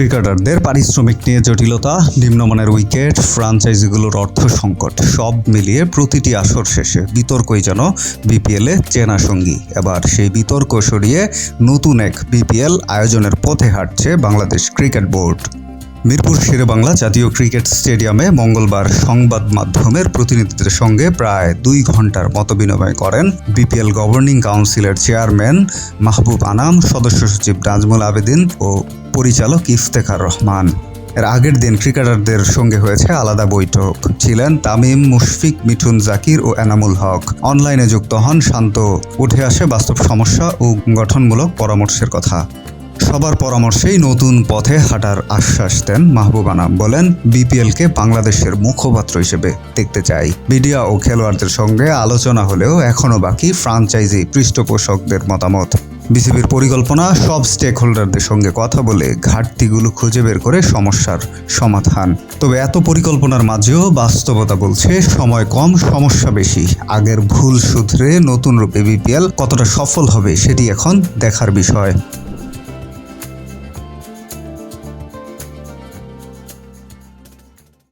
ক্রিকেটারদের পারিশ্রমিক নিয়ে জটিলতা, নিম্নমানের উইকেট, ফ্রাঞ্চাইজিগুলোর অর্থ সংকট, সব মিলিয়ে প্রতিটি আসর শেষে বিতর্কই যেন বিপিএলে চেনা সঙ্গী। এবার সেই বিতর্ক সরিয়ে নতুন এক বিপিএল আয়োজনের পথে হাঁটছে বাংলাদেশ ক্রিকেট বোর্ড। মিরপুর শেরেবাংলা জাতীয় ক্রিকেট স্টেডিয়ামে মঙ্গলবার সংবাদ মাধ্যমের প্রতিনিধিদের সঙ্গে প্রায় দুই ঘণ্টার মতবিনিময় করেন বিপিএল গভর্নিং কাউন্সিলের চেয়ারম্যান মাহবুব আনাম, সদস্য সচিব নাজমুল আবেদিন ও পরিচালক ইফতেখার রহমান। এর আগের দিন ক্রিকেটারদের সঙ্গে হয়েছে আলাদা বৈঠক। ছিলেন তামিম, মুশফিক, মিঠুন জাকির ও এনামুল হক। অনলাইনে যুক্ত হন শান্ত। উঠে আসে বাস্তব সমস্যা ও গঠনমূলক পরামর্শের কথা। সবার পরামর্শেই নতুন পথে হাঁটার আশ্বাস দেন মাহবুব আনাম। বলেন, বিপিএলকে বাংলাদেশের মুখপাত্র হিসেবে দেখতে চাই। মিডিয়া ও খেলোয়াড়দের সঙ্গে আলোচনা হলেও এখনও বাকি ফ্রাঞ্চাইজি পৃষ্ঠপোষকদের মতামত। বিসিবির পরিকল্পনা, সব স্টেক হোল্ডারদের সঙ্গে কথা বলে ঘাটতিগুলো খুঁজে বের করে সমস্যার সমাধান। তবে এত পরিকল্পনার মাঝেও বাস্তবতা বলছে, সময় কম, সমস্যা বেশি। আগের ভুল শুধরে নতুন রূপে বিপিএল কতটা সফল হবে সেটি এখন দেখার বিষয়।